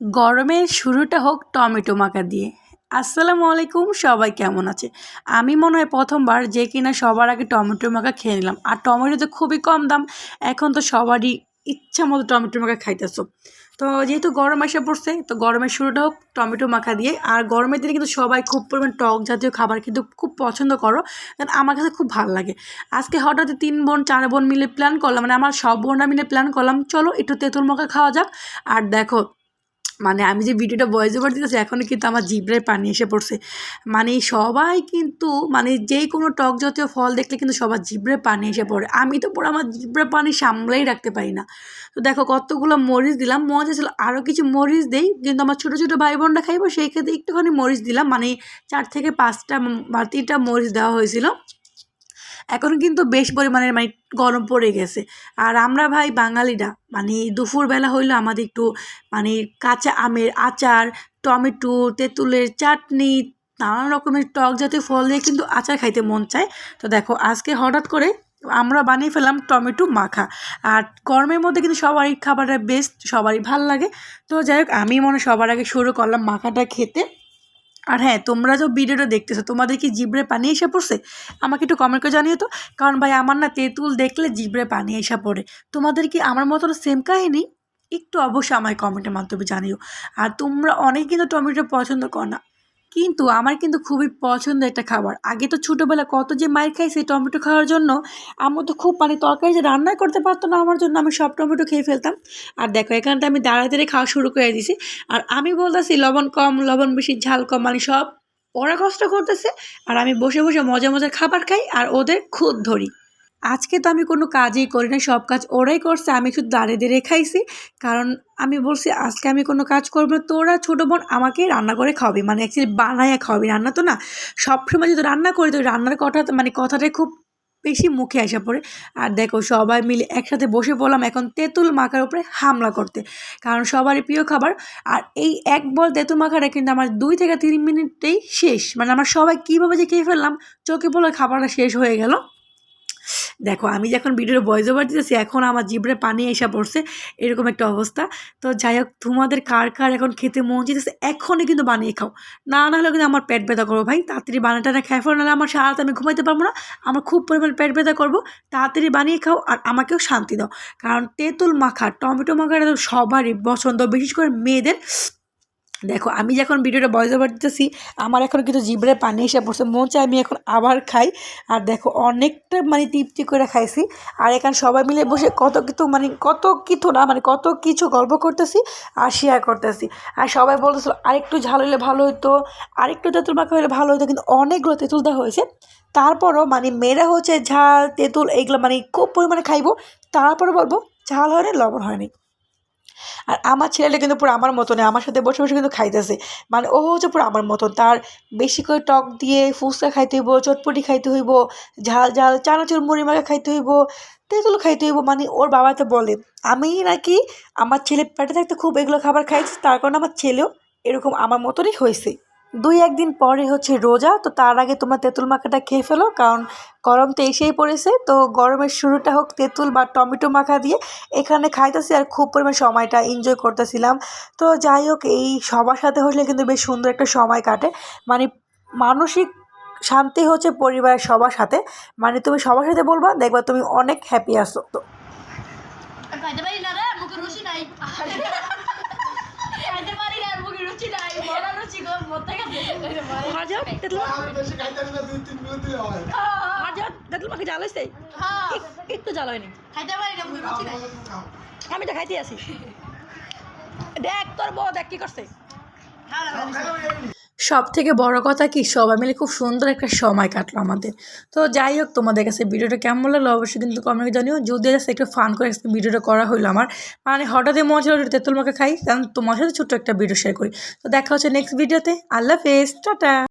গরমের শুরুটা হোক টমেটো মাখা দিয়ে। আসসালামু আলাইকুম, সবাই কেমন আছে? আমি মনে হয় প্রথমবার যে কিনা সবার আগে টমেটো মাখা খেয়ে নিলাম। আর টমেটো তো খুবই কম দাম, এখন তো সবারই ইচ্ছা মতো টমেটো মাখা খাইতেছো। তো যেহেতু গরম এসে পড়ছে, তো গরমের শুরুটা হোক টমেটো মাখা দিয়ে। আর গরমের দিনে কিন্তু সবাই খুব পরিমাণ টক জাতীয় খাবার কিন্তু খুব পছন্দ করো, কারণ আমার কাছে খুব ভালো লাগে। আজকে হঠাৎ তিন বোন, চার বোন মিলে প্ল্যান করলাম মানে আমার সব বোনরা মিলে প্ল্যান করলাম। চলো একটু তেঁতুল মাখা খাওয়া যাক। আর দেখো মানে আমি যে ভিডিওটা ভয়েস ওভার দিতেছি এখনও কিন্তু আমার জিভড়ায় পানি এসে পড়ছে। মানে সবাই কিন্তু মানে যেই কোনো টক জাতীয় ফল দেখলে কিন্তু সবার জিভড়ায় পানি এসে পড়ে। আমি তো পুরো আমার জিভড়ায় পানি সামলাই রাখতে পারি না। তো দেখো কতগুলো মরিচ দিলাম, মজা ছিল। আরও কিছু মরিচ দেই, কিন্তু আমার ছোটো ছোটো ভাই বোনরা খাইবো, সেই ক্ষেত্রে একটুখানি মরিচ দিলাম। মানে চার থেকে পাঁচটা বা তিনটা মরিচ দেওয়া হয়েছিল। এখন কিন্তু বেশ পরিমাণের মানে গরম পড়ে গেছে। আর আমরা ভাই বাঙালিরা মানে দুপুরবেলা হইল আমাদের একটু মানে কাঁচা আমের আচার, টমেটো, তেঁতুলের চাটনি, নানান রকমের টক জাতীয় ফল দিয়ে কিন্তু আচার খাইতে মন চায়। তো দেখো, আজকে হঠাৎ করে আমরা বানিয়ে ফেলাম টমেটো মাখা। আর গরমের মধ্যে কিন্তু সবারই খাবারটা বেস্ট সবারই ভালো লাগে। তো যাই হোক, আমি মনে সবার আগে শুরু করলাম মাখাটা খেতে। আর হ্যাঁ তোমরা তো ভিডিওটা দেখতেছো, তোমাদের কি জিব্রে পানি এসে পড়ছে? আমাকে একটু কমেন্ট করে জানিও তো। কারণ ভাই, আমার না তেঁতুল দেখলে জিব্রে পানি এসে পড়ে। তোমাদের কি আমার মতন সেম কাহিনি? একটু অবশ্যই আমায় কমেন্টের মাধ্যমে জানিও। আর তোমরা অনেক কিন্তু টমেটো পছন্দ কর না। কিন্তু আমার কিন্তু খুবই পছন্দের একটা খাবার। আগে তো ছোটোবেলা কত যে মায়ের খাইছি টমেটো খাওয়ার জন্য আমার তো খুব মানে তরকারি যে রান্নাই করতে পারতো না আমার জন্য, আমি সব টমেটো খেয়ে ফেলতাম। আর দেখো, এখানটা আমি দাঁড়ায় দাঁড়িয়ে খাওয়া শুরু করে দিয়েছি আর আমি বলতেছি, লবণ কম, লবণ বেশি, ঝাল কম মানে সব ওরা কষ্ট করতেছে। আর আমি বসে বসে মজা মজার খাবার খাই, আর ওদের খুদ ধরি। আজকে তো আমি কোনো কাজই করি না সব কাজ ওরাই করছে, আমি শুধু দাঁড়িয়ে দাঁড়িয়ে খাইছি। কারণ আমি বলছি, আজকে আমি কোনো কাজ করব না, তোরা ছোটো বোন আমাকে রান্না করে খাওয়াবি মানে অ্যাকচুয়ালি বানায় খাওয়াবি, রান্না তো না, সবসময় যদি রান্না করি, তো রান্নার কথা মানে কথাটাই খুব বেশি মুখে আসা পড়ে। আর দেখো, সবাই মিলে একসাথে বসে পড়লাম এখন তেঁতুল মাখার উপরে হামলা করতে, কারণ সবারই প্রিয় খাবার। আর এই এক বল তেঁতুল মাখাটা কিন্তু আমার দুই থেকে তিন মিনিটেই শেষ মানে আমার সবাই কীভাবে যে খেয়ে ফেললাম, চোখে পড়লে খাবারটা শেষ হয়ে গেল। দেখো, আমি যখন ভিডিওর ভয়েস ওভার দিতেছি, এখন আমার জিভরে পানি এসে পড়ছে, এরকম একটা অবস্থা। তো যাই হোক, তোমাদের কার কার এখন খেতে মন যেতেছে এখনই কিন্তু বানিয়ে খাও। না না হলে কিন্তু আমার পেট ব্যথা করব ভাই। তাড়াতাড়ি বানাটা না খেয়ে ফেলো, নাহলে আমার সারাত আমি ঘুমাইতে পারব না। আমার খুব পরিমাণ পেট ব্যথা করব। তাড়াতাড়ি বানিয়ে খাও আর আমাকেও শান্তি দাও। কারণ তেঁতুল মাখা, টমেটো মাখাটা তো সবারই পছন্দ, বিশেষ করে মেয়েদের। দেখো, আমি যখন ভিডিওটা বয়স ওভার দিতেছি, আমার এখন কিন্তু জিবরে পানি এসে পড়ছে, মন আমি এখন আবার খাই। আর দেখো, অনেকটা মানে তৃপ্তি করে খাইছি। আর এখানে সবাই মিলে বসে কত কিছু মানে কত কিছু না মানে কত কিছু গল্প করতেছি আর শেয়ার করতেছি। আর সবাই বলতেছিল, আরেকটু ঝাল হলে ভালো হতো আরেকটু তেঁতুল মাখা হলে ভালো হতো কিন্তু অনেকগুলো তেঁতুল দেওয়া হয়েছে। তারপরও মানে মেয়েরা হচ্ছে ঝাল, তেঁতুল এইগুলো মানে খুব পরিমাণে খাইবো। তারপরে বলব, ঝাল হয়নি লবণ হয়নি আর আমার ছেলেটা কিন্তু পুরো আমার মতনে আমার সাথে বসে বসে কিন্তু খাইতেছে। মানে ও হচ্ছে পুরো আমার মতন, তার বেশি করে টক দিয়ে ফুচকা খাইতে হইব, চটপটি খাইতে হইব, ঝাল ঝাল চানাচুর, মুড়ি মাখা খাইতে হইব, তেঁতুল খাইতে হইব মানে ওর বাবা তো বলে। আমি নাকি আমার ছেলে পেটে থাকতে খুব এগুলো খাবার খাইছি তার কারণে আমার ছেলেও এরকম আমার মতনই হয়েছে। দুই একদিন পরে হচ্ছে রোজা তো তার আগে তোমরা তেঁতুল মাখাটা খেয়ে ফেলো কারণ গরম তো এসেই পড়েছে। তো গরমের শুরুটা হোক তেঁতুল বা টমেটো মাখা দিয়ে এখানে খাইতেছি আর খুব পরিমাণ সময়টা এনজয় করতেছিলাম। তো যাই হোক এই সবার সাথে হলে কিন্তু বেশ সুন্দর একটা সময় কাটে। মানে মানসিক শান্তি হচ্ছে পরিবারের সবার সাথে। মানে তুমি সবার সাথে বলবা দেখবা তুমি অনেক হ্যাপি আসো তো খাইতে পারি না রে মুখে রুচি নাই খাইতে পারি না মুখে রুচি নাই বড় রুচি গো মতে গেছে হাজার? তেঁতুল আমি বেশি খাইতে পারি না দুই তিন মিনিট দিলে হয়। হাজার? তেঁতুল মাখা জাল হয়েছে হ্যাঁ। একটু জাল হয়নি নাই আমি তো খাইতে আছি। দেখ তোর বউ দেখ কি করছে। সব থেকে বড় কথা কি, সবাই মিলে খুব সুন্দর একটা সময় কাটলো আমাদের। তো যাই হোক, তোমাদের কাছে ভিডিওটা কেমন লাগল অবশ্যই কিন্তু কমেন্টে জানিও। যদি আছে একটু ফান করে ভিডিওটা করা হলো আমার মানে হঠাৎই মজা হলো তেঁতুল মাকে খাই, কারণ তোমার সাথে ছোট্ট একটা ভিডিও শেয়ার করি। তো দেখা হচ্ছে নেক্সট ভিডিওতে আল্লাহ হাফেজ, টাটা।